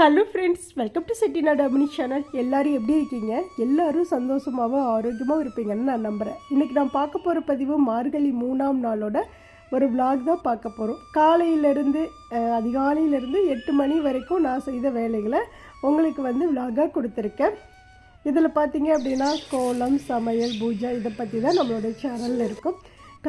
Hello friends welcome to Chettinad Amini channel எல்லோரும் எப்படி இருக்கீங்க? எல்லாரும் சந்தோஷமாகவும் ஆரோக்கியமாகவும் இருப்பீங்கன்னு நான் நம்புகிறேன் இன்றைக்கி நான் பார்க்க போகிற பதிவு மார்கழி மூணாம் நாளோட ஒரு விளாக் தான் பார்க்க போகிறோம் காலையிலேருந்து அதிகாலையிலேருந்து எட்டு மணி வரைக்கும் நான் செய்த வேலைகளை உங்களுக்கு வந்து விளாகாக கொடுத்துருக்கேன். இதில் பார்த்தீங்க அப்படின்னா கோலம் சமையல் பூஜை இதை பற்றி தான் நம்மளோட சேனலில் இருக்கும்.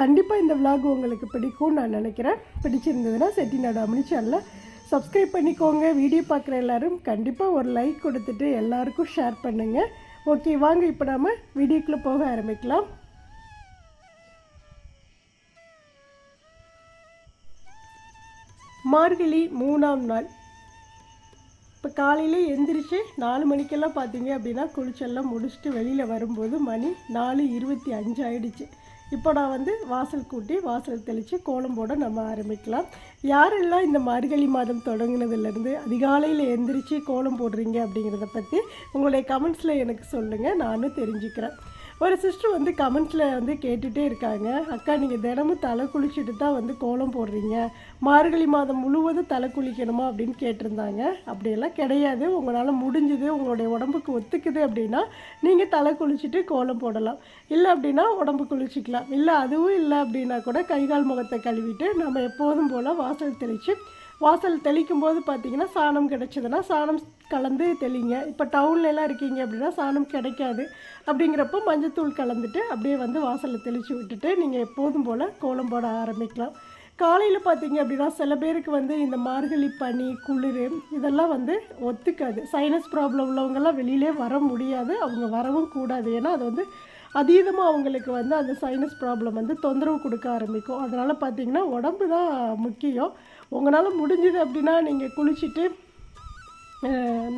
கண்டிப்பாக இந்த விளாக் உங்களுக்கு பிடிக்கும்னு நான் நினைக்கிறேன். பிடிச்சிருந்ததுன்னா செட்டிநாடு அமினி சேனலில் சப்ஸ்கிரைப் பண்ணிக்கோங்க. வீடியோ பார்க்குற எல்லாரும் கண்டிப்பாக ஒரு லைக் கொடுத்துட்டு எல்லாருக்கும் ஷேர் பண்ணுங்கள் ஓகே வாங்க இப்போ நாம் வீடியோக்குள்ளே போக ஆரம்பிக்கலாம். மார்கழி மூணாம் நாள். இப்போ காலையில் எந்திரிச்சு நாலு மணிக்கெல்லாம் பார்த்தீங்க அப்படின்னா குளிச்செல்லாம் முடிச்சுட்டு வெளியில் வரும்போது மணி நாலு இருபத்தி அஞ்சு ஆயிடுச்சு. இப்போ நான் வந்து வாசல் கூட்டி வாசல் தெளித்து கோலம் போட நம்ம ஆரம்பிக்கலாம். யாரெல்லாம் இந்த மார்கழி மாதம் தொடங்கினதுலேருந்து அதிகாலையில் எந்திரிச்சு கோலம் போடுறீங்க அப்படிங்கிறத பற்றி உங்களுடைய கமெண்ட்ஸில் எனக்கு சொல்லுங்கள் நானும் தெரிஞ்சுக்கிறேன். ஒரு சிஸ்டர் வந்து கமெண்ட்ஸில் வந்து கேட்டுகிட்டே இருக்காங்க. அக்கா நீங்கள் தினமும் தலை குளிச்சுட்டு தான் வந்து கோலம் போடுறீங்க. மார்கழி மாதம் முழுவதும் தலை குளிக்கணுமா? அப்படின்னு கேட்டிருந்தாங்க. அப்படியெல்லாம் கிடையாது. உங்களால் முடிஞ்சுது உங்களுடைய உடம்புக்கு ஒத்துக்குது அப்படின்னா நீங்கள் தலை குளிச்சுட்டு கோலம் போடலாம். இல்லை அப்படின்னா உடம்பு குளிச்சிக்கலாம். இல்லை அதுவும் இல்லை அப்படின்னா கூட கை கால் முகத்தை கழுவிட்டு நம்ம எப்போதும் போல் வாசல் தெளித்து வாசல் தெளிக்கும் போது பார்த்தீங்கன்னா சாணம் கிடைச்சதுன்னா சாணம் கலந்து தெளிங்க. இப்போ டவுன்லலாம் இருக்கீங்க அப்படின்னா சாணம் கிடைக்காது. அப்படிங்கிறப்போ மஞ்சத்தூள் கலந்துட்டு அப்படியே வந்து வாசலில் தெளித்து விட்டுட்டு நீங்கள் எப்போதும் போல் கோலம் போட ஆரம்பிக்கலாம். காலையில் பார்த்தீங்க அப்படின்னா சில பேருக்கு வந்து இந்த மார்கழி பனி குளிர் இதெல்லாம் வந்து ஒத்துக்காது. சைனஸ் ப்ராப்ளம் உள்ளவங்கெல்லாம் வெளியிலே வர முடியாது. அவங்க வரவும் கூடாது. ஏன்னா அது வந்து அதீதமாக அவங்களுக்கு வந்து அந்த சைனஸ் ப்ராப்ளம் வந்து தொந்தரவு கொடுக்க ஆரம்பிக்கும். அதனால் பார்த்தீங்கன்னா உடம்பு தான் முக்கியம். உங்களால் முடிஞ்சது அப்படின்னா நீங்கள் குளிச்சுட்டு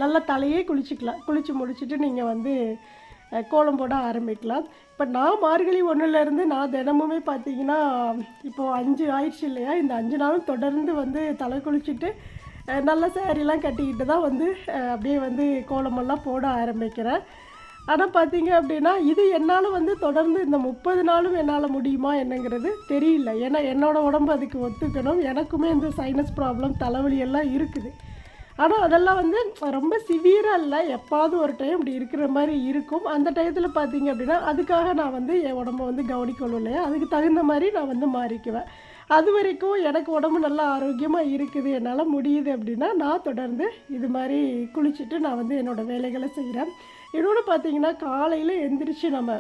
நல்லா தலையே குளிச்சுக்கலாம். குளித்து முடிச்சுட்டு நீங்கள் வந்து கோலம் போட ஆரம்பிக்கலாம். இப்போ நான் மார்கழி ஒன்றுலேருந்து நான் தினமுமே பார்த்தீங்கன்னா இப்போது அஞ்சு ஆயிடுச்சு இல்லையா? இந்த அஞ்சு நாளும் தொடர்ந்து வந்து தலை குளிச்சுட்டு நல்ல சேரீலாம் கட்டிக்கிட்டு தான் வந்து அப்படியே வந்து கோலமெல்லாம் போட ஆரம்பிக்கிறேன். ஆனால் பார்த்தீங்க அப்படின்னா இது என்னால் வந்து தொடர்ந்து இந்த முப்பது நாளும் என்னால் முடியுமா என்னங்கிறது தெரியல. ஏன்னா என்னோடய உடம்பு அதுக்கு ஒத்துக்கணும். எனக்குமே இந்த சைனஸ் ப்ராப்ளம் தலைவலி எல்லாம் இருக்குது. ஆனால் அதெல்லாம் வந்து ரொம்ப சிவியராக இல்லை. எப்பாவது ஒரு டைம் இப்படி இருக்கிற மாதிரி இருக்கும். அந்த டயத்தில் பார்த்தீங்க அப்படின்னா அதுக்காக நான் வந்து என் உடம்ப வந்து கவனிக்கணும் இல்லையா? அதுக்கு தகுந்த மாதிரி நான் வந்து மாறிக்குவேன். அது வரைக்கும் எனக்கு உடம்பு நல்லா ஆரோக்கியமாக இருக்குது. என்னால் முடியுது அப்படின்னா நான் தொடர்ந்து இது மாதிரி குளிச்சுட்டு நான் வந்து என்னோடய வேலைகளை செய்கிறேன் இன்னொன்று பார்த்தீங்கன்னா காலையில் எந்திரிச்சு நம்ம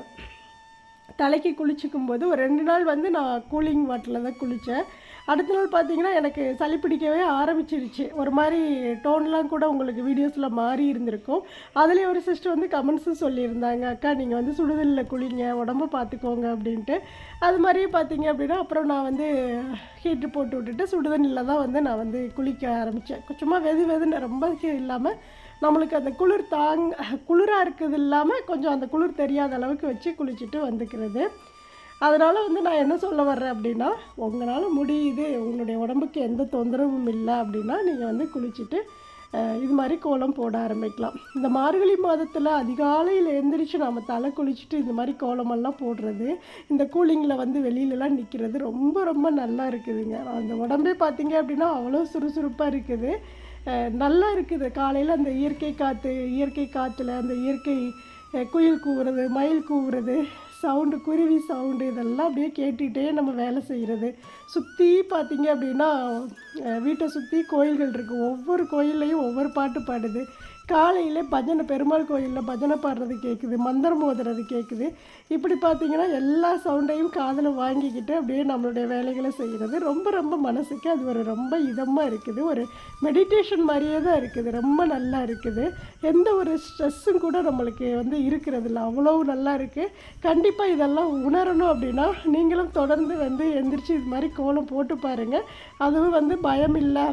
தலைக்கு குளிச்சுக்கும் போது ஒரு ரெண்டு நாள் வந்து நான் கூலிங் வாட்டரில் தான் குளித்தேன் அடுத்த நாள் பார்த்தீங்கன்னா எனக்கு சளி பிடிக்கவே ஆரம்பிச்சிருச்சு. ஒரு மாதிரி டோன்லாம் கூட உங்களுக்கு வீடியோஸில் மாறி இருந்திருக்கும். அதுலேயே ஒரு சிஸ்டர் வந்து கமெண்ட்ஸும் சொல்லியிருந்தாங்க அக்கா நீங்கள் வந்து சுடுதலில் குளிங்க உடம்ப பார்த்துக்கோங்க அப்படின்ட்டு. அது மாதிரியே பார்த்தீங்க அப்படின்னா அப்புறம் நான் வந்து ஹீட்ரு போட்டு விட்டுட்டு சுடுதண்ணியில் தான் வந்து நான் வந்து குளிக்க ஆரம்பித்தேன் சும்மா வெது வெதுன்னு ரொம்ப இல்லாமல் நம்மளுக்கு அந்த குளிர் தாங் குளிராக இருக்கிறது இல்லாமல் கொஞ்சம் அந்த குளிர் தெரியாத அளவுக்கு வச்சு குளிச்சுட்டு வந்துக்கிறது. அதனால் வந்து நான் என்ன சொல்ல வர்றேன் அப்படின்னா உங்களால் முடியுது உங்களுடைய உடம்புக்கு எந்த தொந்தரவும் இல்லை அப்படின்னா நீங்கள் வந்து குளிச்சுட்டு இது மாதிரி கோலம் போட ஆரம்பிக்கலாம். இந்த மார்கழி மாதத்தில் அதிகாலையில் எழுந்திரிச்சு நம்ம தலை குளிச்சுட்டு இந்த மாதிரி கோலமெல்லாம் போடுறது இந்த கூலிங்கில் வந்து வெளியிலலாம் நிற்கிறது ரொம்ப ரொம்ப நல்லா இருக்குதுங்க. அந்த உடம்பே பார்த்தீங்க அப்படின்னா அவ்வளோ சுறுசுறுப்பாக இருக்குது. நல்லா இருக்குது. காலையில் அந்த இயற்கை காற்று இயற்கை காற்றுல அந்த இயற்கை குயில் கூவுறது மயில் கூவுறது சவுண்டு குருவி சவுண்டு இதெல்லாம் அப்படியே கேட்டுகிட்டே நம்ம வேலை செய்கிறது சுற்றி பார்த்தீங்க அப்படின்னா வீட்டை சுற்றி கோயில்கள் இருக்குது ஒவ்வொரு கோயில்லையும் ஒவ்வொரு பாட்டு பாடுது. காலையில் பஜனை பெருமாள் கோயிலில் பஜனை பாடுறது கேட்குது மந்திரம் ஓதுறது கேட்குது இப்படி பார்த்தீங்கன்னா எல்லா சவுண்டையும் காதில் வாங்கிக்கிட்டு அப்படியே நம்மளுடைய வேலைகளை செய்கிறது ரொம்ப ரொம்ப மனசுக்கு அது ஒரு ரொம்ப இதமாக இருக்குது. ஒரு மெடிடேஷன் மாதிரியே தான் இருக்குது. ரொம்ப நல்லா இருக்குது. எந்த ஒரு ஸ்ட்ரெஸ்ஸும் கூட நம்மளுக்கு வந்து இருக்கிறது இல்லை அவ்வளோ நல்லா இருக்குது கண்டிப்பாக இதெல்லாம் உணரணும் அப்படின்னா நீங்களும் தொடர்ந்து வந்து எந்திரிச்சு இது மாதிரி கோலம் போட்டு பாருங்கள் அதுவும் வந்து பயம் இல்லை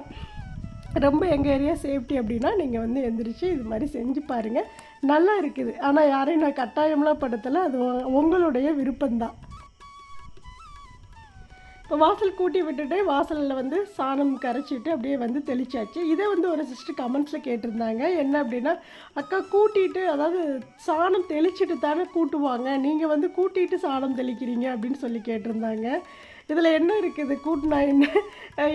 ரொம்ப எங்கள் ஏரியா சேஃப்டி அப்படின்னா நீங்கள் வந்து எந்திரிச்சு இது மாதிரி செஞ்சு பாருங்கள் நல்லா இருக்குது. ஆனால் யாரையும் நான் கட்டாயம்லாம் படுத்தலை. அது உ- உங்களுடைய விருப்பம்தான். இப்போ வாசல் கூட்டி விட்டுட்டு வாசலில் வந்து சாணம் கரைச்சிட்டு அப்படியே வந்து தெளிச்சாச்சு. இதை வந்து ஒரு சிஸ்டர் கமெண்ட்ஸில் கேட்டிருந்தாங்க. என்ன அப்படின்னா அக்கா கூட்டிட்டு அதாவது சாணம் தெளிச்சிட்டு தானே கூட்டுவாங்க. நீங்கள் வந்து கூட்டிட்டு சாணம் தெளிக்கிறீங்க அப்படின்னு சொல்லி கேட்டிருந்தாங்க. இதில் என்ன இருக்குது? கூட்டினா என்ன?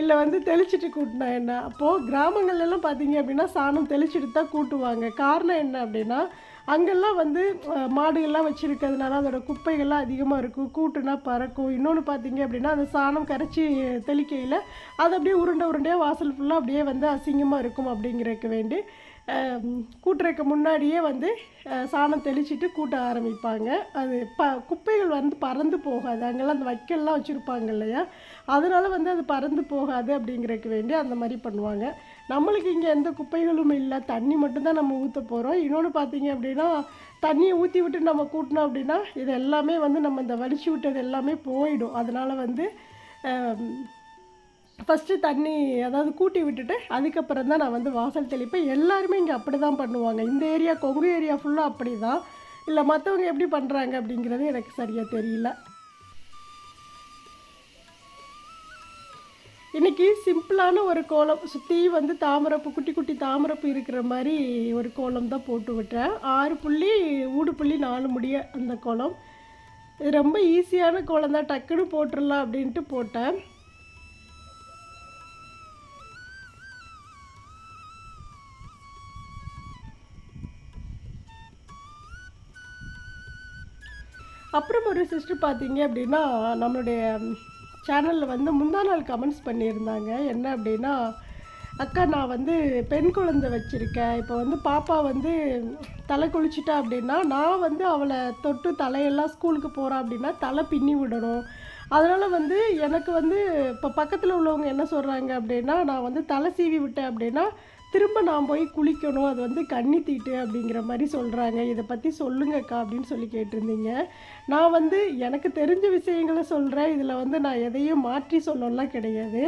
இல்லை வந்து தெளிச்சிட்டு கூட்டினா என்ன? அப்போது கிராமங்கள்லாம் பார்த்தீங்க அப்படின்னா சாணம் தெளிச்சிட்டு தான் கூட்டுவாங்க. காரணம் என்ன அப்படின்னா அங்கெல்லாம் வந்து மாடுகள்லாம் வச்சுருக்கிறதுனால அதோட குப்பைகள்லாம் அதிகமாக இருக்கும். கூட்டுனா பறக்கும். இன்னொன்று பார்த்தீங்க அப்படின்னா அந்த சாணம் கரைச்சி தெளிக்கையில் அது அப்படியே உருண்டை உருண்டையாக வாசல் ஃபுல்லாக அப்படியே வந்து அசிங்கமாக இருக்கும் அப்படிங்கிறதுக்கு வேண்டி கூட்டுறதுக்கு முன்னாடியே வந்து சாணம் தெளிச்சிட்டு கூட்ட ஆரம்பிப்பாங்க. அது ப குப்பைகள் வந்து பறந்து போகாது. அங்கெல்லாம் அந்த வைக்கல்லாம் வச்சுருப்பாங்க இல்லையா? அதனால வந்து அது பறந்து போகாது அப்படிங்கிறதுக்கு வேண்டி அந்த மாதிரி பண்ணுவாங்க. நம்மளுக்கு இங்கே எந்த குப்பைகளும் இல்லை. தண்ணி மட்டும்தான் நம்ம ஊற்ற போகிறோம் இன்னொன்று பார்த்தீங்க அப்படின்னா தண்ணியை ஊற்றி விட்டு நம்ம கூட்டினோம் அப்படின்னா இது எல்லாமே வந்து நம்ம இந்த வலிச்சு விட்டது எல்லாமே போயிடும். அதனால் வந்து ஃபஸ்ட்டு தண்ணி அதாவது கூட்டி விட்டுட்டு அதுக்கப்புறம் தான் நான் வந்து வாசல் தெளிப்பேன். எல்லாருமே இங்கே அப்படி தான் பண்ணுவாங்க. இந்த ஏரியா கொங்கு ஏரியா ஃபுல்லாக அப்படி தான் இல்லை மற்றவங்க எப்படி பண்ணுறாங்க அப்படிங்கிறது எனக்கு சரியாக தெரியல. இன்றைக்கி சிம்பிளான ஒரு கோலம். சுற்றி வந்து தாமரப்பு குட்டி குட்டி தாமரப்பு இருக்கிற மாதிரி ஒரு கோலம் தான் போட்டு விட்டேன். ஆறு புள்ளி ஊடு புள்ளி நாலு முடிய அந்த கோலம். இது ரொம்ப ஈஸியான கோலம் தான். டக்குன்னு போட்டுடலாம் அப்படின்ட்டு போட்டேன். அப்புறம் ஒரு சிஸ்டர் பார்த்தீங்க அப்படின்னா நம்மளுடைய சேனலில் வந்து முந்தா நாள் கமெண்ட்ஸ் பண்ணியிருந்தாங்க. என்ன அப்படின்னா அக்கா நான் வந்து பெண் குழந்தை வச்சுருக்கேன். இப்போ வந்து பாப்பா வந்து தலை குளிச்சுட்டா அப்படின்னா நான் வந்து அவளை தொட்டு தலையெல்லாம் ஸ்கூலுக்கு போகிறா அப்படின்னா தலை பின்னி விடணும். அதனால் வந்து எனக்கு வந்து இப்போ பக்கத்தில் உள்ளவங்க என்ன சொல்கிறாங்க அப்படின்னா நான் வந்து தலை சீவி விட்டேன் அப்படின்னா திரும்ப நான் போய் குளிக்கணும் அது வந்து கண்ணி தீட்டு அப்படிங்கிற மாதிரி சொல்கிறாங்க இதை பற்றி சொல்லுங்கக்கா அப்படின்னு சொல்லி கேட்டிருந்தீங்க. நான் வந்து எனக்கு தெரிஞ்ச விஷயங்களை சொல்கிறேன் இதில் வந்து நான் எதையும் மாற்றி சொல்லலாம் கிடையாது.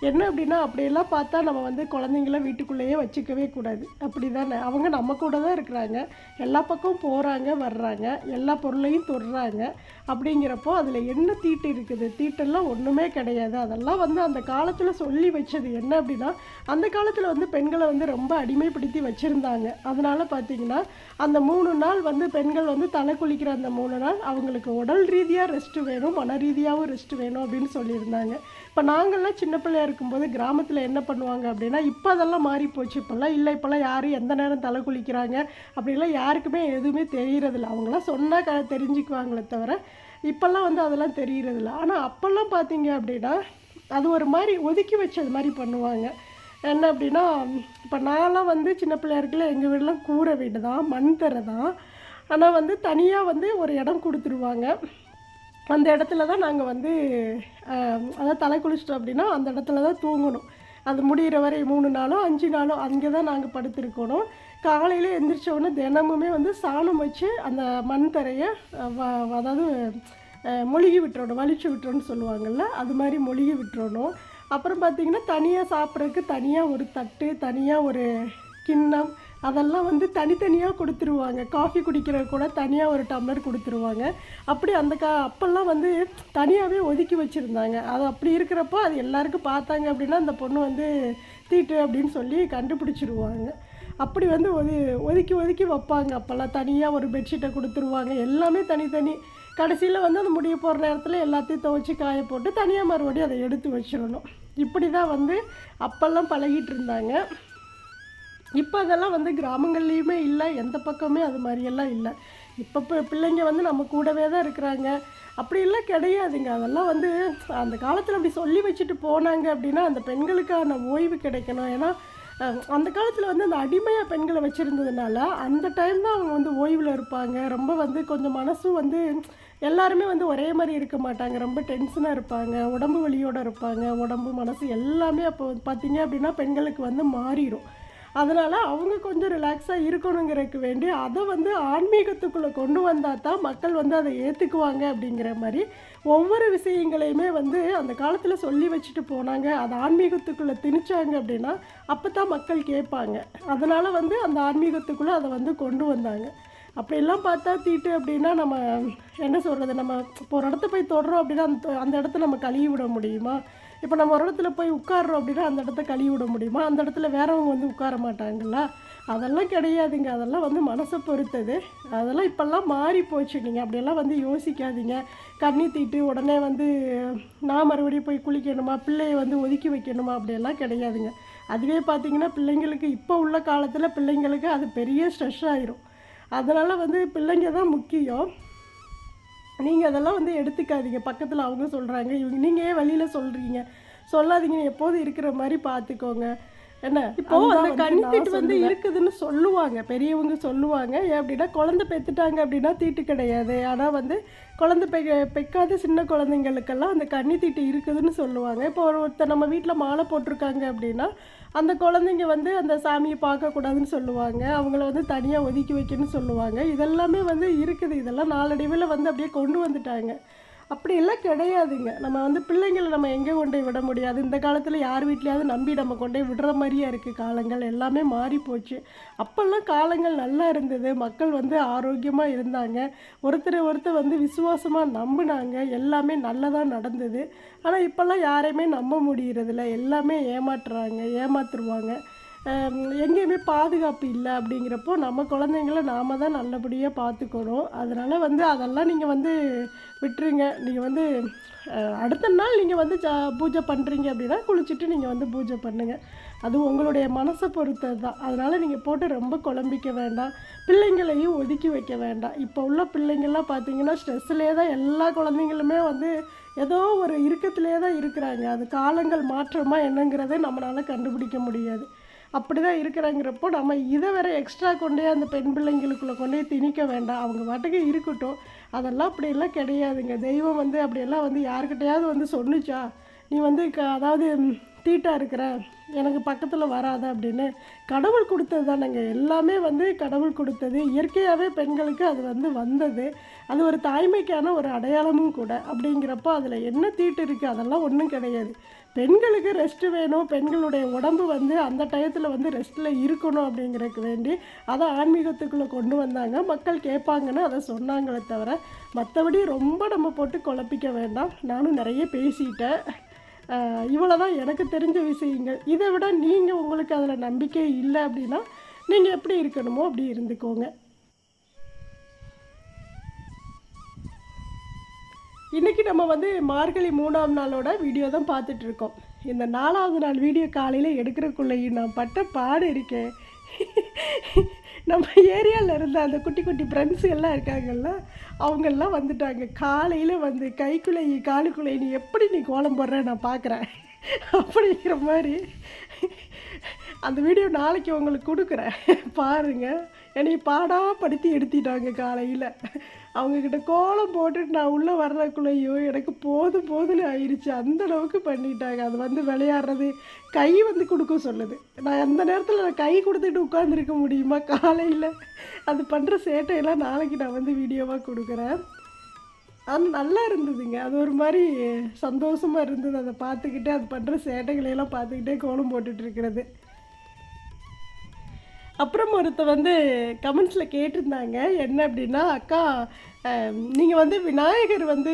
என்ன அப்படின்னா அப்படியெல்லாம் பார்த்தா நம்ம வந்து குழந்தைங்கள வீட்டுக்குள்ளேயே வச்சுக்கவே கூடாது. அப்படி தானே அவங்க நம்ம கூட தான் இருக்கிறாங்க. எல்லா பக்கமும் போகிறாங்க வர்றாங்க. எல்லா பொருளையும் தொடுறாங்க. அப்படிங்கிறப்போ அதில் என்ன தீட்டு இருக்குது? தீட்டெல்லாம் ஒன்றுமே கிடையாது. அதெல்லாம் வந்து அந்த காலத்தில் சொல்லி வச்சது என்ன அப்படின்னா அந்த காலத்தில் வந்து பெண்களை வந்து ரொம்ப அடிமைப்படுத்தி வச்சுருந்தாங்க. அதனால் பார்த்திங்கன்னா அந்த மூணு நாள் வந்து பெண்கள் வந்து தலை குளிக்கிற அந்த மூணு நாள் அவங்களுக்கு உடல் ரீதியாக ரெஸ்ட்டு வேணும் மன ரீதியாகவும் ரெஸ்ட்டு வேணும் அப்படின்னு சொல்லியிருந்தாங்க. இப்போ நாங்கள்லாம் சின்ன பிள்ளையா இருக்கும்போது கிராமத்தில் என்ன பண்ணுவாங்க அப்படின்னா இப்போ அதெல்லாம் மாறி போச்சு. இப்போல்லாம் இல்லை இப்போல்லாம் யாரும் எந்த நேரம் தலை குளிக்கிறாங்க அப்படிலாம் யாருக்குமே எதுவுமே தெரியறதில்ல. அவங்களாம் சொன்னால் க தெரிஞ்சுக்குவாங்களே தவிர இப்போல்லாம் வந்து அதெல்லாம் தெரியறதில்ல. ஆனால் அப்போல்லாம் பார்த்தீங்க அப்படின்னா அது ஒரு மாதிரி ஒதுக்கி வச்சது மாதிரி பண்ணுவாங்க. என்ன அப்படின்னா இப்போ நான்லாம் வந்து சின்ன பிள்ளையா இருக்கல எங்கள் வீடெலாம் கூரை வீடு தான் மண் தரை தான் ஆனால் வந்து தனியாக வந்து ஒரு இடம் கொடுத்துருவாங்க. அந்த இடத்துல தான் நாங்கள் வந்து அதாவது தலை குளிச்சிட்டோம் அப்படின்னா அந்த இடத்துல தான் தூங்கணும். அது முடிகிற வரை மூணு நாளோ அஞ்சு நாளோ அங்கே தான் நாங்கள் படுத்திருக்கணும். காலையில் எந்திரிச்ச உடனே தினமுமே வந்து சாணம் வச்சு அந்த மண் தரையை வ- அதாவது மொழுகி விட்டுறணும் வலிச்சு விட்டுறோன்னு சொல்லுவாங்கள்ல அது மாதிரி மொழுகி விட்டுறணும். அப்புறம் பார்த்திங்கன்னா தனியாக சாப்பிட்றதுக்கு தனியாக ஒரு தட்டு தனியாக ஒரு கிண்ணம் அதெல்லாம் வந்து தனித்தனியாக கொடுத்துருவாங்க. காஃபி குடிக்கிறது கூட தனியாக ஒரு டம்ளர் கொடுத்துருவாங்க. அப்படி அந்த கா அப்போல்லாம் வந்து தனியாகவே ஒதுக்கி வச்சுருந்தாங்க. அது அப்படி இருக்கிறப்போ அது எல்லாருக்கும் பார்த்தாங்க அப்படின்னா அந்த பொண்ணு வந்து தீட்டு அப்படின்னு சொல்லி கண்டுபிடிச்சிருவாங்க. அப்படி வந்து ஒது ஒதுக்கி ஒதுக்கி வைப்பாங்க. அப்போல்லாம் தனியாக ஒரு பெட்ஷீட்டை கொடுத்துருவாங்க. எல்லாமே தனித்தனி. கடைசியில் வந்து அந்த முடிய போகிற நேரத்தில் எல்லாத்தையும் துவைச்சி காய போட்டு தனியாக மறுபடியும் அதை எடுத்து வச்சிடணும். இப்படி தான் வந்து அப்போல்லாம் பழகிட்டு இருந்தாங்க. இப்போ அதெல்லாம் வந்து கிராமங்கள்லேயுமே இல்லை எந்த பக்கமே அது மாதிரியெல்லாம் இல்லை. இப்போ பிள்ளைங்க வந்து நம்ம கூடவே தான் இருக்கிறாங்க. அப்படிலாம் கிடையாதுங்க. அதெல்லாம் வந்து அந்த காலத்தில் அப்படி சொல்லி வச்சுட்டு போனாங்க அப்படின்னா அந்த பெண்களுக்கான ஓய்வு கிடைக்கணும். ஏன்னா அந்த காலத்தில் வந்து அந்த அடிமையாக பெண்களை வச்சுருந்ததுனால அந்த டைம் தான் அவங்க வந்து ஓய்வில் இருப்பாங்க. ரொம்ப வந்து கொஞ்சம் மனசும் வந்து எல்லாருமே வந்து ஒரே மாதிரி இருக்க மாட்டாங்க. ரொம்ப டென்ஷனாக இருப்பாங்க. உடம்பு வலியோடு இருப்பாங்க. உடம்பு மனசு எல்லாமே அப்போ பார்த்தீங்க அப்படின்னா பெண்களுக்கு வந்து மாறிடும் அதனால் அவங்க கொஞ்சம் ரிலாக்ஸாக இருக்கணுங்கிறதுக்கு வேண்டி அதை வந்து ஆன்மீகத்துக்குள்ளே கொண்டு வந்தால் தான் மக்கள் வந்து அதை ஏற்றுக்குவாங்க அப்படிங்கிற மாதிரி ஒவ்வொரு விஷயங்களையுமே வந்து அந்த காலத்தில் சொல்லி வச்சுட்டு போனாங்க. அதை ஆன்மீகத்துக்குள்ளே திணிச்சாங்க அப்படின்னா அப்போ தான் மக்கள் கேட்பாங்க. அதனால் வந்து அந்த ஆன்மீகத்துக்குள்ளே அதை வந்து கொண்டு வந்தாங்க. அப்படியெல்லாம் பார்த்தா தீட்டு அப்படின்னா நம்ம என்ன சொல்கிறது நம்ம இப்போ ஒரு இடத்த போய் தொடுறோம் அப்படின்னா அந்த அந்த இடத்த நம்ம கழுவி விட முடியுமா? இப்போ நம்ம ஒரு இடத்துல போய் உட்கார்றோம் அப்படின்னா அந்த இடத்த கழுவி விட முடியுமா? அந்த இடத்துல வேறவங்க வந்து உட்கார மாட்டாங்களா? அதெல்லாம் கிடையாதுங்க. அதெல்லாம் வந்து மனசை பொறுத்தது. அதெல்லாம் இப்போல்லாம் மாறி போச்சு. நீங்கள் அப்படியெல்லாம் வந்து யோசிக்காதீங்க. கண்ணி தீட்டு உடனே வந்து நான் மறுபடியும் போய் குளிக்கணுமா? பிள்ளையை வந்து ஒதுக்கி வைக்கணுமா? அப்படியெல்லாம் கிடையாதுங்க. அதுவே பார்த்தீங்கன்னா பிள்ளைங்களுக்கு இப்போ உள்ள காலத்தில் பிள்ளைங்களுக்கு அது பெரிய ஸ்ட்ரெஸ் ஆயிரும். அதனால் வந்து பிள்ளைங்க தான் முக்கியம். நீங்கள் அதெல்லாம் வந்து எடுத்துக்காதீங்க. பக்கத்தில் அவங்க சொல்கிறாங்க இவங்க நீங்கள் ஏன் வெளியில் சொல்கிறீங்க சொல்லாதீங்க எப்போதும் இருக்கிற மாதிரி பார்த்துக்கோங்க என்ன? இப்போ அந்த கண்ணி வந்து இருக்குதுன்னு சொல்லுவாங்க. பெரியவங்க சொல்லுவாங்க. ஏன் அப்படின்னா குழந்தை பெற்றுட்டாங்க அப்படின்னா தீட்டு கிடையாது. ஆனால் வந்து குழந்தை பெ பெக்காத சின்ன குழந்தைங்களுக்கெல்லாம் அந்த கன்னி தீட்டு இருக்குதுன்னு சொல்லுவாங்க. இப்போ ஒரு ஒருத்தர் நம்ம வீட்டில் மாலை போட்டிருக்காங்க அப்படின்னா அந்த குழந்தைங்க வந்து அந்த சாமியை பார்க்கக்கூடாதுன்னு சொல்லுவாங்க. அவங்கள வந்து தனியாக ஒதுக்கி வைக்கணும்னு சொல்லுவாங்க. இதெல்லாமே வந்து இருக்குது. இதெல்லாம் நாளடைவில் வந்து அப்படியே கொண்டு வந்துட்டாங்க. அப்படியெல்லாம் கிடையாதுங்க. நம்ம வந்து பிள்ளைங்களை நம்ம எங்கே கொண்டு போய் விட முடியாது. இந்த காலத்தில் யார் வீட்லையாவது நம்பி நம்ம கொண்டு போய் விடுற மாதிரியே இருக்குது காலங்கள் எல்லாமே மாறி போச்சு. அப்போல்லாம் காலங்கள் நல்லா இருந்தது. மக்கள் வந்து ஆரோக்கியமாக இருந்தாங்க. ஒருத்தரை ஒருத்தர் வந்து விசுவாசமாக நம்பினாங்க. எல்லாமே நல்லதாக நடந்தது. ஆனால் இப்போல்லாம் யாரையுமே நம்ப முடியறதில்ல. எல்லாமே ஏமாற்றுறாங்க ஏமாத்துருவாங்க. எங்கேயுமே பாதுகாப்பு இல்லை அப்படிங்கிறப்போ நம்ம குழந்தைங்கள நாம தான் நல்லபடியாக பார்த்துக்கணும். அதனால் வந்து அதெல்லாம் நீங்கள் வந்து விட்டுருங்க. நீங்கள் வந்து அடுத்த நாள் நீங்கள் வந்து ஜா பூஜை பண்ணுறீங்க அப்படின்னா குளிச்சுட்டு நீங்கள் வந்து பூஜை பண்ணுங்கள் அது உங்களுடைய மனசை பொறுத்தது தான். அதனால் நீங்கள் போட்டு ரொம்ப குழம்பிக்க வேண்டாம். பிள்ளைங்களையும் ஒதுக்கி வைக்க வேண்டாம். இப்போ உள்ள பிள்ளைங்கள்லாம் பார்த்தீங்கன்னா ஸ்ட்ரெஸ்ஸிலே தான் எல்லா குழந்தைங்களுமே வந்து ஏதோ ஒரு இறுக்கத்திலே தான் இருக்கிறாங்க. அது காலங்கள் மாற்றமாக என்னங்கிறதை நம்மளால் கண்டுபிடிக்க முடியாது. அப்படி தான் இருக்கிறாங்கிறப்போ நம்ம இதை வேற எக்ஸ்ட்ரா கொண்டே அந்த பெண் பிள்ளைங்களுக்குள்ளே கொண்டே திணிக்க வேண்டாம். அவங்க பாட்டுக்கு இருக்கட்டும். அதெல்லாம் அப்படியெல்லாம் கிடையாதுங்க. தெய்வம் வந்து அப்படியெல்லாம் வந்து யாருக்கிட்டையாவது வந்து சொன்னிச்சா? நீ வந்து க அதாவது தீட்டாக இருக்கிற எனக்கு பக்கத்தில் வராத அப்படின்னு கடவுள் கொடுத்தது தானேங்க. எல்லாமே வந்து கடவுள் கொடுத்தது. இயற்கையாகவே பெண்களுக்கு அது வந்து வந்தது. அது ஒரு தாய்மைக்கான ஒரு அடையாளமும் கூட. அப்படிங்கிறப்போ அதில் என்ன தீட்டு இருக்குது அதெல்லாம் ஒன்றும் கிடையாது. பெண்களுக்கு ரெஸ்ட்டு வேணும். பெண்களுடைய உடம்பு வந்து அந்த டயத்தில் வந்து ரெஸ்ட்டில் இருக்கணும் அப்படிங்கிறதுக்கு வேண்டி அதை ஆன்மீகத்துக்குள்ளே கொண்டு வந்தாங்க. மக்கள் கேட்பாங்கன்னு அதை சொன்னாங்களே தவிர மற்றபடி ரொம்ப நம்ம போட்டு குழப்பிக்க வேண்டாம். நானும் நிறைய பேசிட்டேன். இவ்வளோ தான் எனக்கு தெரிஞ்ச விஷயங்கள். இதை விட நீங்கள் உங்களுக்கு அதில் நம்பிக்கை இல்லை அப்படின்னா நீங்கள் எப்படி இருக்கணுமோ அப்படி இருந்துக்கோங்க. இன்றைக்கி நம்ம வந்து மார்கழி மூணாம் நாளோட வீடியோ தான் பார்த்துட்ருக்கோம் இந்த நாலாவது நாள் வீடியோ காலையில் எடுக்கிறக்குள்ளேயும் நான் பட்ட பாடு இருக்கேன் நம்ம ஏரியாவில் இருந்த அந்த குட்டி குட்டி ஃப்ரெண்ட்ஸ் எல்லாம் இருக்காங்கல்ல அவங்கெல்லாம் வந்துட்டாங்க. காலையில் வந்து கைக்குள்ளே காலுக்குள்ளே நீ எப்படி நீ கோலம் போடுற? நான் பார்க்குறேன் அப்படிங்கிற மாதிரி அந்த வீடியோ நாளைக்கு உங்களுக்கு கொடுக்குறேன். பாருங்கள் என்னை பாடாப்படுத்தி எடுத்திட்டாங்க காலையில். அவங்கக்கிட்ட கோலம் போட்டுட்டு நான் உள்ளே வர்றதுக்குள்ளேயோ எனக்கு போதும் போதுன்னு ஆயிடுச்சு அந்த அளவுக்கு பண்ணிட்டாங்க. அது வந்து விளையாடுறது கை வந்து கொடுக்க சொல்லுது. நான் அந்த நேரத்தில் நான் கை கொடுத்துட்டு உட்காந்துருக்க முடியுமா காலையில்? அது பண்ணுற சேட்டையெல்லாம் நாளைக்கு நான் வந்து வீடியோவாக கொடுக்குறேன். அது நல்லா இருந்ததுங்க. அது ஒரு மாதிரி சந்தோஷமாக இருந்தது. அதை பார்த்துக்கிட்டே அது பண்ணுற சேட்டைகளையெல்லாம் பார்த்துக்கிட்டே கோலம் போட்டுட்ருக்கிறது அப்புறம் ஒருத்த வந்து கமெண்ட்ஸில் கேட்டிருந்தாங்க என்ன அப்படின்னா அக்கா நீங்கள் வந்து விநாயகர் வந்து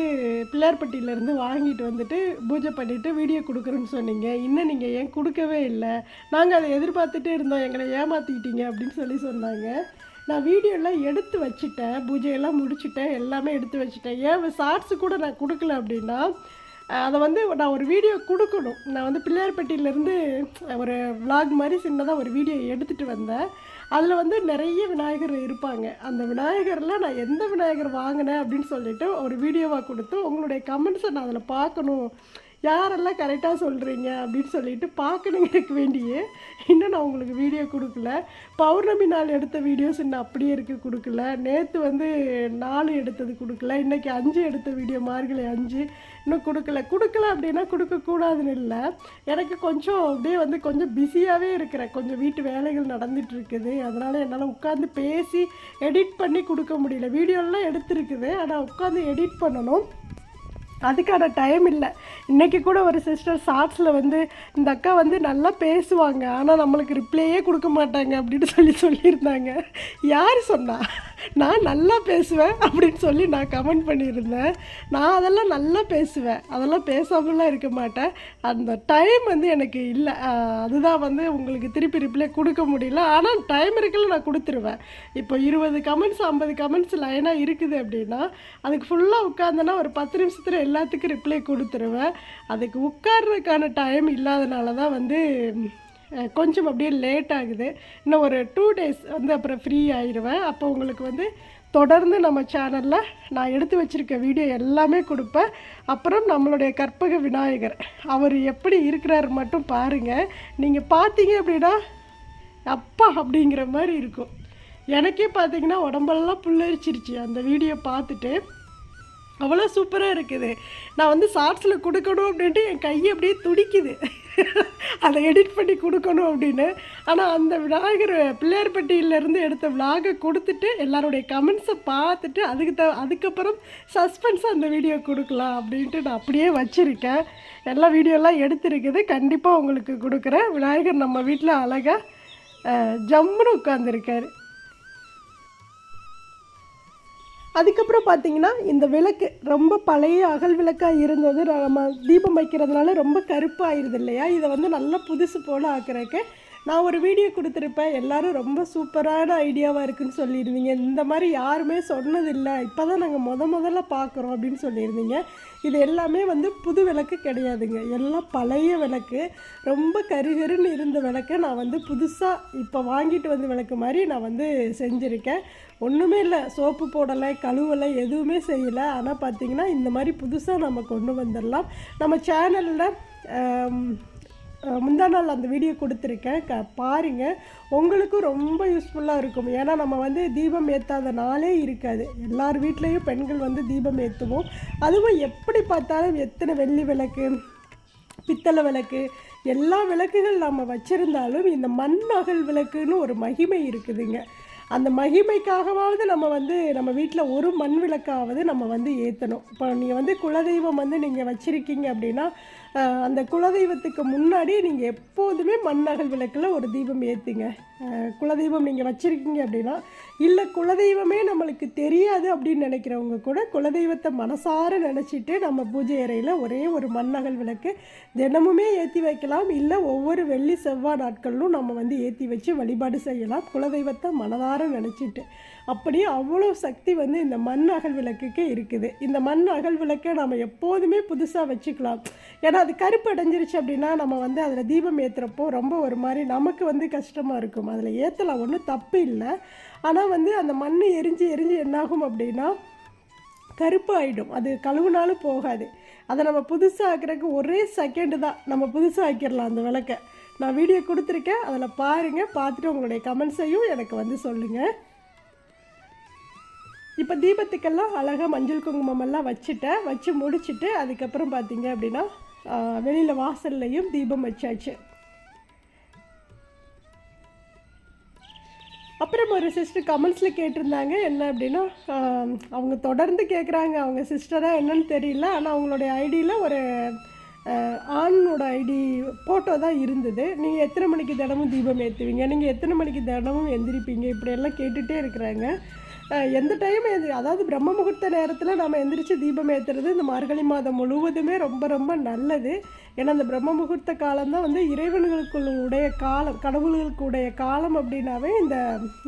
பிள்ளையார்பட்டியிலேருந்து வாங்கிட்டு வந்துட்டு பூஜை பண்ணிவிட்டு வீடியோ கொடுக்குறேன்னு சொன்னீங்க. இன்னும் நீங்கள் ஏன் கொடுக்கவே இல்லை? நாங்கள் அதை எதிர்பார்த்துட்டே இருந்தோம். எங்களை ஏமாற்றிக்கிட்டீங்க அப்படின்னு சொல்லி சொன்னாங்க. நான் வீடியோலாம் எடுத்து வச்சுட்டேன். பூஜையெல்லாம் முடிச்சுட்டேன். எல்லாமே எடுத்து வச்சுட்டேன். ஏன் ஷார்ட்ஸு கூட நான் கொடுக்கல அப்படின்னா அதை வந்து நான் ஒரு வீடியோ கொடுக்கணும். நான் வந்து பிள்ளையார்பட்டியிலேருந்து ஒரு vlog மாதிரி சின்னதாக ஒரு வீடியோ எடுத்துகிட்டு வந்தேன். அதில் வந்து நிறைய விநாயகர் இருப்பாங்க. அந்த விநாயகரில் நான் எந்த விநாயகர் வாங்கினேன் அப்படின்னு சொல்லிட்டு ஒரு வீடியோவாக கொடுத்து உங்களுடைய கமெண்ட்ஸை நான் அதில் பார்க்கணும். யாரெல்லாம் கரெக்டாக சொல்கிறீங்க அப்படின்னு சொல்லிட்டு பார்க்கணுங்கிறதுக்கு வேண்டியே. இன்னும் நான் உங்களுக்கு வீடியோ கொடுக்கல. பௌர்ணமி நாள் எடுத்த வீடியோஸ் இன்னும் அப்படியே இருக்குது கொடுக்கல. நேற்று வந்து நாலு எடுத்தது கொடுக்கல. இன்றைக்கி அஞ்சு எடுத்த வீடியோ மார்கழி அஞ்சு. இன்னும் கொடுக்கல. கொடுக்கல அப்படின்னா கொடுக்கக்கூடாதுன்னு இல்லை. எனக்கு கொஞ்சம் அப்படியே வந்து கொஞ்சம் பிஸியாகவே இருக்கிறேன். கொஞ்சம் வீட்டு வேலைகள் நடந்துகிட்ருக்குது இருக்குது அதனால் என்னால் உட்காந்து பேசி எடிட் பண்ணி கொடுக்க முடியல. வீடியோலாம் எடுத்துருக்குது. ஆனால் உட்காந்து எடிட் பண்ணணும். அதுக்கான டைம் இல்லை. இன்றைக்கி கூட ஒரு சிஸ்டர் ஷார்ட்ஸில் வந்து இந்த அக்கா வந்து நல்லா பேசுவாங்க. ஆனால் நம்மளுக்கு ரிப்ளையே கொடுக்க மாட்டாங்க அப்படின்னு சொல்லி சொல்லியிருந்தாங்க. யார் சொன்னா? நான் நல்லா பேசுவேன் அப்படின்னு சொல்லி நான் கமெண்ட் பண்ணியிருந்தேன். நான் அதெல்லாம் நல்லா பேசுவேன். அதெல்லாம் பேசாமலாம் இருக்க மாட்டேன். அந்த டைம் வந்து எனக்கு இல்லை. அதுதான் வந்து உங்களுக்கு திருப்பி ரிப்ளை கொடுக்க முடியல. ஆனால் டைம் இருக்குல்ல நான் கொடுத்துருவேன். இப்போ இருபது கமெண்ட்ஸ் ஐம்பது கமெண்ட்ஸ் லைனாக இருக்குது அப்படின்னா அதுக்கு ஃபுல்லாக உட்காந்தனா ஒரு பத்து நிமிஷத்தில் எல்லாத்துக்கும் ரிப்ளை கொடுத்துருவேன். அதுக்கு உட்கார்றதுக்கான டைம் இல்லாதனால தான் வந்து கொஞ்சம் அப்படியே லேட் ஆகுது. இன்னும் ஒரு டூ டேஸ் வந்து அப்புறம் ஃப்ரீ ஆயிடுவேன் அப்போ உங்களுக்கு வந்து தொடர்ந்து நம்ம சேனலில் நான் எடுத்து வச்சுருக்க வீடியோ எல்லாமே கொடுப்பேன். அப்புறம் நம்மளுடைய கற்பக விநாயகர் அவர் எப்படி இருக்கிறாரு மட்டும் பாருங்கள் நீங்கள் பார்த்தீங்க அப்படின்னா அப்பா அப்படிங்கிற மாதிரி இருக்கும். எனக்கே பார்த்தீங்கன்னா உடம்பெல்லாம் புல்லரிச்சிருச்சு. அந்த வீடியோ பார்த்துட்டு அவ்வளோ சூப்பராக இருக்குது. நான் வந்து ஷார்ட்ஸில் கொடுக்கணும் அப்படின்ட்டு என் கையை அப்படியே துடிக்குது. அதை எடிட் பண்ணி கொடுக்கணும் அப்படின்னு. ஆனால் அந்த விநாயகர் பிள்ளையார்பட்டியிலேருந்து எடுத்த விலாகை கொடுத்துட்டு எல்லாருடைய கமெண்ட்ஸை பார்த்துட்டு அதுக்கு த அதுக்கப்புறம் சஸ்பென்ஸாக அந்த வீடியோ கொடுக்கலாம் அப்படின்ட்டு நான் அப்படியே வச்சுருக்கேன். எல்லா வீடியோலாம் எடுத்திருக்குது. கண்டிப்பாக உங்களுக்கு கொடுக்குறேன். விநாயகர் நம்ம வீட்டில் அழகாக ஜம்முன்னு உட்காந்துருக்காரு அதுக்கப்புறம் பார்த்தீங்கன்னா இந்த விளக்கு ரொம்ப பழைய அகல் விளக்காக இருந்தது. நம்ம தீபம் வைக்கிறதுனால ரொம்ப கருப்பாயிருது இல்லையா? இதை வந்து நல்லா புதுசு போல் ஆக்குறதுக்கு நான் ஒரு வீடியோ கொடுத்துருப்பேன். எல்லாரும் ரொம்ப சூப்பரான ஐடியாவாக இருக்குன்னு சொல்லியிருந்தீங்க. இந்த மாதிரி யாருமே சொன்னதில்லை. இப்போ தான் நாங்கள் முத முதல்ல பார்க்குறோம் அப்படின்னு சொல்லியிருந்தீங்க. இது எல்லாமே வந்து புது விளக்கு கிடையாதுங்க. எல்லாம் பழைய விளக்கு. ரொம்ப கருகருன்னு இருந்த விளக்கை நான் வந்து புதுசாக இப்போ வாங்கிட்டு வந்த விளக்கு மாதிரி நான் வந்து செஞ்சுருக்கேன். ஒன்றுமே இல்லை. சோப்பு போடலை கழுவலை எதுவுமே செய்யலை. ஆனால் பார்த்திங்கன்னா இந்த மாதிரி புதுசாக நம்ம கொண்டு வந்துடலாம். நம்ம சேனலில் முந்தா நாள் அந்த வீடியோ கொடுத்துருக்கேன். க பாருங்கள் உங்களுக்கும் ரொம்ப யூஸ்ஃபுல்லாக இருக்கும். ஏன்னா நம்ம வந்து தீபம் ஏற்றாத நாளே இருக்காது. எல்லார் வீட்லேயும் பெண்கள் வந்து தீபம் ஏற்றுவோம் அதுவும் எப்படி பார்த்தாலும் எத்தனை வெள்ளி விளக்கு பித்தளை விளக்கு எல்லா விளக்குகள் நம்ம வச்சுருந்தாலும் இந்த மண் அகல் விளக்குன்னு ஒரு மகிமை இருக்குதுங்க. அந்த மகிமைக்காகவாவது நம்ம வந்து நம்ம வீட்டில் ஒரு மண் விளக்காவது நம்ம வந்து ஏற்றணும் இப்போ நீங்கள் வந்து குலதெய்வம் வந்து நீங்கள் வச்சுருக்கீங்க அப்படின்னா அந்த குலதெய்வத்துக்கு முன்னாடி நீங்கள் எப்போதுமே மண்ணகல் விளக்கில் ஒரு தீபம் ஏற்றுங்க குலதெய்வம் நீங்கள் வச்சுருக்கீங்க அப்படின்னா இல்லை குலதெய்வமே நம்மளுக்கு தெரியாது அப்படின்னு நினைக்கிறவங்க கூட குலதெய்வத்தை மனசார நினச்சிட்டு நம்ம பூஜை அறையில் ஒரே ஒரு மண்ணகல் விளக்கு தினமுமே ஏற்றி வைக்கலாம். இல்லை ஒவ்வொரு வெள்ளி செவ்வாய் நாட்களிலும் நம்ம வந்து ஏற்றி வச்சு வழிபாடு செய்யலாம். குலதெய்வத்தை மனதார நினச்சிட்டு. அப்படியே அவ்வளோ சக்தி வந்து இந்த மண் அகல் விளக்குக்கே இருக்குது. இந்த மண் அகல் விளக்கை நம்ம எப்போதுமே புதுசாக வச்சுக்கலாம். ஏன்னா அது கருப்பு அடைஞ்சிருச்சு அப்படின்னா நம்ம வந்து அதில் தீபம் ஏற்றுறப்போ ரொம்ப ஒரு மாதிரி நமக்கு வந்து கஷ்டமாக இருக்கும். அதில் ஏற்றலாம் ஒன்றும் தப்பு இல்லை. ஆனால் வந்து அந்த மண் எரிஞ்சு எரிஞ்சு என்னாகும் அப்படின்னா கருப்பு ஆகிடும் அது கழுவுனாலும் போகாது. அதை நம்ம புதுசாக ஆக்குறதுக்கு ஒரே செகண்டு தான் நம்ம புதுசாக ஆக்கிடலாம் அந்த விளக்கை. நான் வீடியோ கொடுத்துருக்கேன். அதில் பாருங்கள் பார்த்துட்டு உங்களுடைய கமெண்ட்ஸையும் எனக்கு வந்து சொல்லுங்கள் இப்போ தீபத்துக்கெல்லாம் அழகாக மஞ்சள் குங்குமம் எல்லாம் வச்சுட்டேன் வச்சு முடிச்சுட்டு அதுக்கப்புறம் பார்த்தீங்க அப்படின்னா வெளியில் வாசல்லையும் தீபம் வச்சாச்சு. அப்புறம் ஒரு சிஸ்டர் கமெண்ட்ஸில் கேட்டிருந்தாங்க என்ன அப்படின்னா அவங்க தொடர்ந்து கேட்குறாங்க அவங்க சிஸ்டராக என்னன்னு தெரியல ஆனால் அவங்களுடைய ஐடியில் ஒரு ஆணோட ஐடி ஃபோட்டோ தான் இருந்தது. நீங்கள் எத்தனை மணிக்கு தினமும் தீபம் ஏற்றுவீங்க நீங்கள் எத்தனை மணிக்கு தினமும் எந்திரிப்பீங்க? இப்படியெல்லாம் கேட்டுகிட்டே இருக்கிறாங்க. எந்த டைம் எது? அதாவது பிரம்ம முகூர்த்த நேரத்தில் நம்ம எந்திரிச்சு தீபம் ஏற்றுறது இந்த மார்கழி மாதம் முழுவதுமே ரொம்ப ரொம்ப நல்லது. ஏன்னா அந்த பிரம்ம முகூர்த்த காலம்தான் வந்து இறைவன்களுக்குள்ள உடைய காலம் கடவுள்களுக்கு உடைய காலம் அப்படின்னாவே இந்த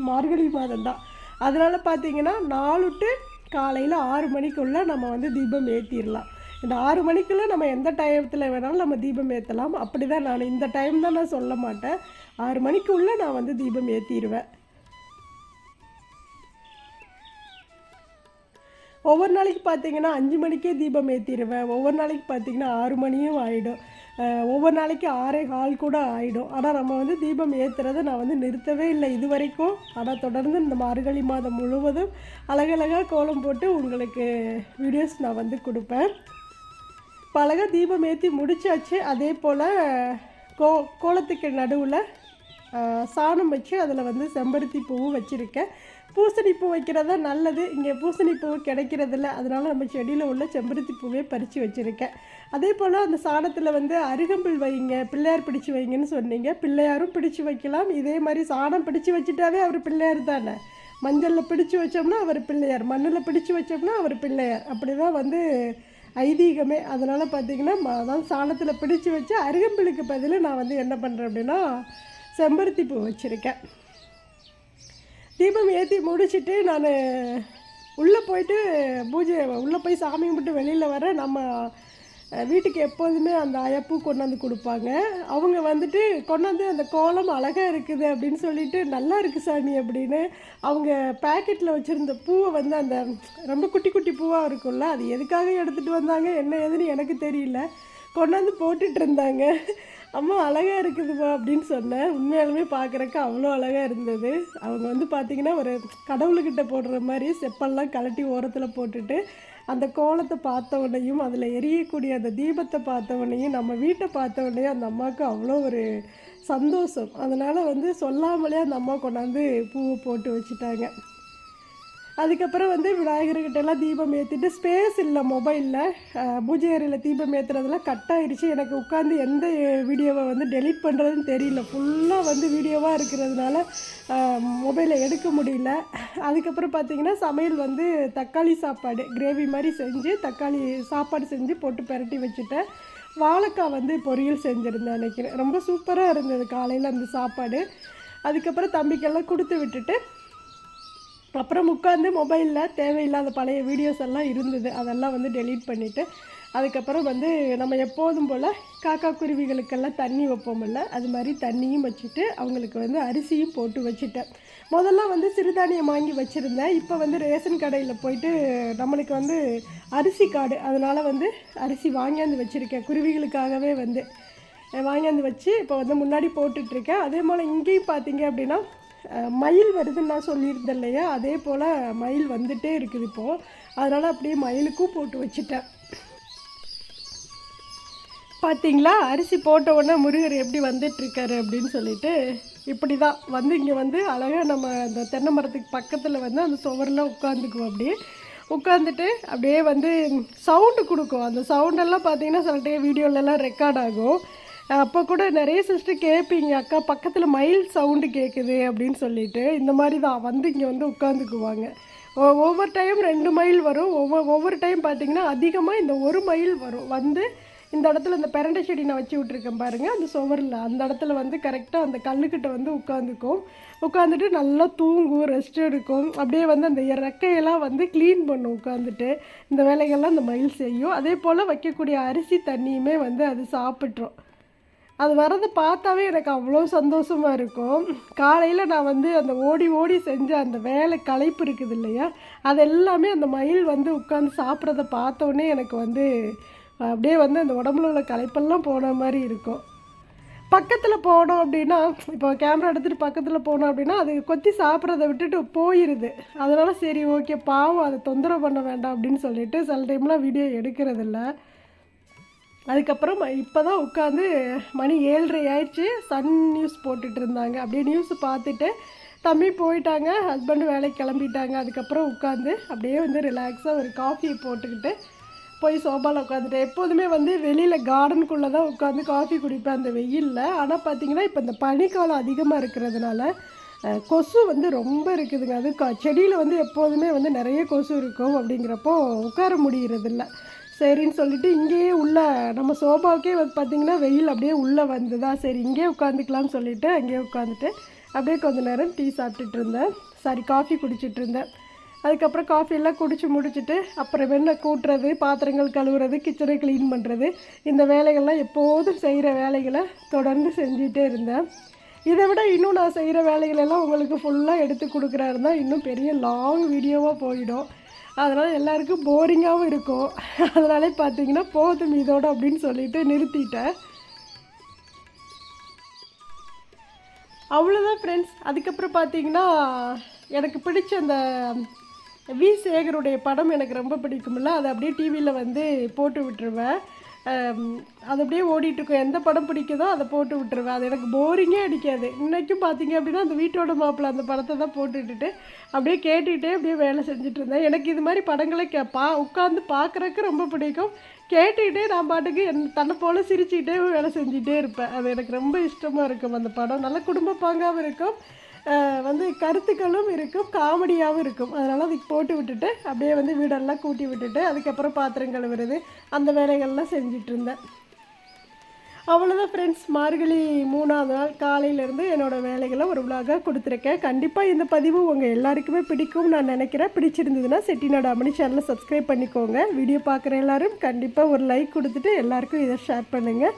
மார்கழி மாதம் தான் அதனால் பார்த்தீங்கன்னா நாலு டு காலையில் ஆறு மணிக்குள்ளே நம்ம வந்து தீபம் ஏற்றிடலாம் இந்த ஆறு மணிக்குள்ளே நம்ம எந்த டயத்தில் வேணாலும் நம்ம தீபம் ஏற்றலாம் அப்படி தான் நான் இந்த டைம் தான் நான் சொல்ல மாட்டேன். ஆறு மணிக்குள்ளே நான் வந்து தீபம் ஏற்றிடுவேன் ஒவ்வொரு நாளைக்கு பார்த்தீங்கன்னா அஞ்சு மணிக்கே தீபம் ஏற்றிடுவேன் ஒவ்வொரு நாளைக்கு பார்த்தீங்கன்னா ஆறு மணியும் ஆகிடும் ஒவ்வொரு நாளைக்கு ஆறே கால் கூட ஆகிடும் ஆனால் நம்ம வந்து தீபம் ஏற்றுறதை நான் வந்து நிறுத்தவே இல்லை இது வரைக்கும் ஆனால் தொடர்ந்து இந்த மார்கழி மாதம் முழுவதும் அழகழகாக கோலம் போட்டு உங்களுக்கு வீடியோஸ் நான் வந்து கொடுப்பேன். இப்போ அழகாக தீபம் ஏற்றி முடிச்சாச்சு. அதே போல் கோ கோலத்துக்கு நடுவில் சாணம் வச்சு அதில் வந்து செம்பருத்தி பூவும் வச்சுருக்கேன். பூசணிப்பூ வைக்கிறது தான் நல்லது. இங்கே பூசணிப்பூ கிடைக்கிறதில்ல. அதனால் நம்ம செடியில் உள்ள செம்பருத்தி பூவே பறித்து வச்சுருக்கேன். அதே போல் அந்த சாணத்தில் வந்து அருகம்புல் வைங்க பிள்ளையார் பிடிச்சு வைங்கன்னு சொன்னீங்க. பிள்ளையாரும் பிடிச்சு வைக்கலாம். இதே மாதிரி சாணம் பிடிச்சு வச்சுட்டாவே அவர் பிள்ளையார் தானே. மஞ்சளில் பிடிச்சு வச்சோம்னா அவர் பிள்ளையார். மண்ணில் பிடிச்சு வச்சோம்னா அவர் பிள்ளையார். அப்படி தான் வந்து ஐதீகமே. அதனால் பார்த்தீங்கன்னா அதான் சாணத்தில் பிடிச்சு வச்சு அருகம்பிலுக்கு பதில் நான் வந்து என்ன பண்ணுறேன் அப்படின்னா செம்பருத்தி பூ வச்சுருக்கேன். தீபம் ஏற்றி முடிச்சிட்டு நான் உள்ளே போயிட்டு பூஜை உள்ளே போய் சாமி கும்பிட்டு வெளியில் வர நம்ம வீட்டுக்கு எப்போதுமே அந்த ஆயா பூ கொண்டாந்து கொடுப்பாங்க. அவங்க வந்துட்டு கொண்டாந்து அந்த கோலம் அழகாக இருக்குது அப்படின்னு சொல்லிட்டு நல்லா இருக்குது சாமி அப்படின்னு அவங்க பேக்கெட்டில் வச்சுருந்த பூவை வந்து அந்த ரொம்ப குட்டி குட்டி பூவாக இருக்கும்ல அது எதுக்காக எடுத்துகிட்டு வந்தாங்க என்ன ஏதுன்னு எனக்கு தெரியல. கொண்டாந்து போட்டுட்டு இருந்தாங்க. அம்மா அழகாக இருக்குதுப்பா அப்படின்னு சொன்னேன். உண்மையாலுமே பார்க்குறக்கு அவ்வளோ அழகாக இருந்தது. அவங்க வந்து பார்த்திங்கன்னா ஒரு கடவுளுக்கிட்ட போடுற மாதிரி செப்பல்லாம் கழட்டி ஓரத்தில் போட்டுட்டு அந்த கோலத்தை பார்த்தவொடனையும் அதில் எரியக்கூடிய அந்த தீபத்தை பார்த்தவொடனையும் நம்ம வீட்டை பார்த்த உடனே அந்த அம்மாவுக்கு அவ்வளோ ஒரு சந்தோஷம். அதனால் வந்து சொல்லாமலே அந்த அம்மா கொண்டாந்து பூவை போட்டு வச்சுட்டாங்க. அதுக்கப்புறம் வந்து விநாயகர்கிட்ட எல்லாம் தீபம் ஏற்றிட்டு ஸ்பேஸ் இல்லை மொபைலில் பூஜை அறையில் தீபம் ஏற்றுறதுலாம் கட் ஆயிடுச்சு எனக்கு உட்காந்து எந்த வீடியோவை வந்து டெலீட் பண்ணுறதுன்னு தெரியல. ஃபுல்லாக வந்து வீடியோவாக இருக்கிறதுனால மொபைலை எடுக்க முடியல. அதுக்கப்புறம் பார்த்தீங்கன்னா சமையல் வந்து தக்காளி சாப்பாடு கிரேவி மாதிரி செஞ்சு தக்காளி சாப்பாடு செஞ்சு போட்டு பெரட்டி வச்சுட்டேன். வாழைக்காய் வந்து பொரியல் செஞ்சுருந்தேன் நினைக்கிறேன் ரொம்ப சூப்பராக இருந்தது காலையில் அந்த சாப்பாடு. அதுக்கப்புறம் தம்பிக்கெல்லாம் கொடுத்து விட்டுட்டு அப்புறம் உட்காந்து மொபைலில் தேவையில்லாத பழைய வீடியோஸ் எல்லாம் இருந்தது. அதெல்லாம் வந்து டெலீட் பண்ணிவிட்டு அதுக்கப்புறம் வந்து நம்ம எப்போதும் போல் காக்கா குருவிகளுக்கெல்லாம் தண்ணி வைப்போம்ல அது மாதிரி தண்ணியும் வச்சுட்டு அவங்களுக்கு வந்து அரிசியும் போட்டு வச்சுட்டேன். முதல்ல வந்து சிறுதானியம் வாங்கி வச்சுருந்தேன். இப்போ வந்து ரேஷன் கடையில் போயிட்டு நம்மளுக்கு வந்து அரிசி காடு. அதனால் வந்து அரிசி வாங்கியாந்து வச்சுருக்கேன். குருவிகளுக்காகவே வந்து வாங்கியாந்து வச்சு இப்போ வந்து முன்னாடி போட்டுட்ருக்கேன் அதே போல் இங்கேயும் பார்த்தீங்க அப்படின்னா மயில் வருதுன்னு நான் சொல்லியிருந்தேன் இல்லையா? அதே போல் மயில் வந்துட்டே இருக்குது இப்போது அதனால் அப்படியே மயிலுக்கும் போட்டு வச்சுட்டேன். பார்த்தீங்களா அரிசி போட்ட உடனே முருகர் எப்படி வந்துட்டுருக்காரு அப்படின்னு சொல்லிட்டு இப்படி தான் வந்து இங்கே வந்து அழகாக நம்ம அந்த தென்னை மரத்துக்கு பக்கத்தில் வந்து அந்த சுவரில் உட்காந்துக்குவோம் அப்படியே. உட்காந்துட்டு அப்படியே வந்து சவுண்டு கொடுக்கும். அந்த சவுண்டெல்லாம் பார்த்தீங்கன்னா சில டைம் வீடியோலலாம் ரெக்கார்ட் ஆகும். அப்போ கூட நிறைய சிஸ்டர் கேட்பீங்க அக்கா பக்கத்தில் மயில் சவுண்டு கேட்குது அப்படின்னு சொல்லிட்டு. இந்த மாதிரி தான் வந்து இங்கே வந்து உட்காந்துக்குவாங்க ஒ- ஒவ்வொரு டைம் ரெண்டு மைல் வரும். ஒவ்வொரு ஒவ்வொரு டைம் பார்த்தீங்கன்னா அதிகமாக இந்த ஒரு மைல் வரும். வந்து இந்த இடத்துல இந்த பெரண்டை செடி நான் வச்சு விட்ருக்கேன் பாருங்கள் அந்த சுவரில். அந்த இடத்துல வந்து கரெக்டாக அந்த கல்லுக்கிட்ட வந்து உட்காந்துக்கும் உட்காந்துட்டு நல்லா தூங்கும் ரெஸ்ட் எடுக்கும். அப்படியே வந்து அந்த ரெக்கையெல்லாம் வந்து க்ளீன் பண்ணும் உட்காந்துட்டு இந்த வேலைகள்லாம் அந்த மயில் செய்யும். அதே போல் வைக்கக்கூடிய அரிசி தண்ணியுமே வந்து அது சாப்பிட்ரும் அது வரதை பார்த்தாவே எனக்கு அவ்வளோ சந்தோஷமாக இருக்கும். காலையில் நான் வந்து அந்த ஓடி ஓடி செஞ்ச அந்த வேலை களைப்பு இருக்குது இல்லையா? அது எல்லாமே அந்த மயில் வந்து உட்காந்து சாப்பிட்றத பார்த்தோன்னே எனக்கு வந்து அப்படியே வந்து அந்த உடம்புல உள்ள களைப்பெல்லாம் போன மாதிரி இருக்கும். பக்கத்தில் போனோம் அப்படின்னா இப்போ கேமரா எடுத்துகிட்டு பக்கத்தில் போனோம் அப்படின்னா அது கொத்தி சாப்பிட்றத விட்டுட்டு போயிடுது அதனால் சரி ஓகே பாவம் அதை தொந்தரவு பண்ண வேண்டாம் அப்படின்னு சொல்லிட்டு சில டைம்லாம் வீடியோ எடுக்கிறதில்ல அதுக்கப்புறம் இப்போ தான் உட்காந்து மணி ஏழரை ஆயிடுச்சு. சன் நியூஸ் போட்டுட்டு இருந்தாங்க. அப்படியே நியூஸ் பார்த்துட்டு தம்பி போயிட்டாங்க. ஹஸ்பண்டு வேலைக்கு கிளம்பிட்டாங்க. அதுக்கப்புறம் உட்காந்து அப்படியே வந்து ரிலாக்ஸாக ஒரு காஃபி போட்டுக்கிட்டு போய் சோபாவில் உட்காந்துட்டேன். எப்போதுமே வந்து வெளியில் கார்டனுக்குள்ளே தான் உட்காந்து காஃபி குடிப்பேன். அந்த வெயிலில். ஆனால் பார்த்தீங்கன்னா இப்போ இந்த பனிக்காலம் அதிகமாக இருக்கிறதுனால கொசு வந்து ரொம்ப இருக்குதுங்க. அது க செடியில் வந்து எப்போதுமே வந்து நிறைய கொசு இருக்கும் அப்படிங்கிறப்போ உட்கார முடிகிறதில்ல சரின்னு சொல்லிட்டு இங்கேயே உள்ளே நம்ம சோபாவுக்கே வந்து பார்த்திங்கன்னா வெயில் அப்படியே உள்ளே வந்ததா? சரி இங்கேயே உட்காந்துக்கலாம்னு சொல்லிட்டு அங்கேயே உட்காந்துட்டு அப்படியே கொஞ்ச நேரம் டீ சாப்பிட்டுட்டு இருந்தேன். சாரி காஃபி குடிச்சிட்டு இருந்தேன். அதுக்கப்புறம் காஃபியெல்லாம் குடித்து முடிச்சுட்டு அப்புறம் வெண்ணை கூட்டுறது பாத்திரங்கள் கழுவுறது கிச்சனை க்ளீன் பண்ணுறது இந்த வேலைகள்லாம் எப்போதும் செய்கிற வேலைகளை தொடர்ந்து செஞ்சிகிட்டே இருந்தேன். இதை விட இன்னும் நான் செய்கிற வேலைகளெல்லாம் உங்களுக்கு ஃபுல்லாக எடுத்து கொடுக்குறாரு தான் இன்னும் பெரிய லாங் வீடியோவாக போயிடும். அதனால் எல்லாருக்கும் போரிங்காகவும் இருக்கும். அதனாலே பார்த்தீங்கன்னா போதும் இதோட அப்படின்னு சொல்லிட்டு நிறுத்திட்டேன். அவ்வளோதான் ஃப்ரெண்ட்ஸ் அதுக்கப்புறம் பார்த்தீங்கன்னா எனக்கு பிடிச்ச அந்த வி சேகருடைய படம் எனக்கு ரொம்ப பிடிக்கும்ல. அதை அப்படியே டிவியில் வந்து போட்டு விட்டுருவேன். அது அப்படியே ஓடிட்டு இருக்கும். எந்த படம் பிடிக்குதோ அதை போட்டு விட்டுருவேன். அது எனக்கு போரிங்கே அடிக்காது. இன்றைக்கும் பார்த்தீங்க அப்படின்னா அந்த வீட்டோட மாப்பிள்ளை அந்த படத்தை தான் போட்டுட்டு அப்படியே கேட்டுக்கிட்டே அப்படியே வேலை செஞ்சுட்டு இருந்தேன். எனக்கு இது மாதிரி படங்களை கே பா உட்காந்து பார்க்குறக்கு ரொம்ப பிடிக்கும். கேட்டுக்கிட்டே நான் பாட்டுக்கு என் தன்னை போல் சிரிச்சுக்கிட்டே வேலை செஞ்சுட்டே இருப்பேன். அது எனக்கு ரொம்ப இஷ்டமாக இருக்கும். அந்த படம் நல்ல குடும்ப பாங்காகவும் இருக்கும். வந்து கருத்துக்களும் இருக்கும் காமெடியாகவும் இருக்கும். அதனால் அதுக்கு போட்டு விட்டுட்டு அப்படியே வந்து வீடெல்லாம் கூட்டி விட்டுட்டு அதுக்கப்புறம் பாத்திரம் கழுவுறது அந்த வேலைகள்லாம் செஞ்சுட்டு இருந்தேன். அவ்வளோதான் ஃப்ரெண்ட்ஸ் மார்கழி மூணாவது நாள் காலையிலேருந்து என்னோடய வேலைகளை ஒரு விலாகாக கொடுத்துருக்கேன். கண்டிப்பாக இந்த பதிவு உங்கள் எல்லாருக்குமே பிடிக்கும்னு நான் நினைக்கிறேன். பிடிச்சிருந்ததுன்னா செட்டிநாடு அமனி சேனலை சப்ஸ்கிரைப் பண்ணிக்கோங்க. வீடியோ பார்க்குற எல்லாரும் கண்டிப்பாக ஒரு லைக் கொடுத்துட்டு எல்லாருக்கும் இதை ஷேர் பண்ணுங்கள்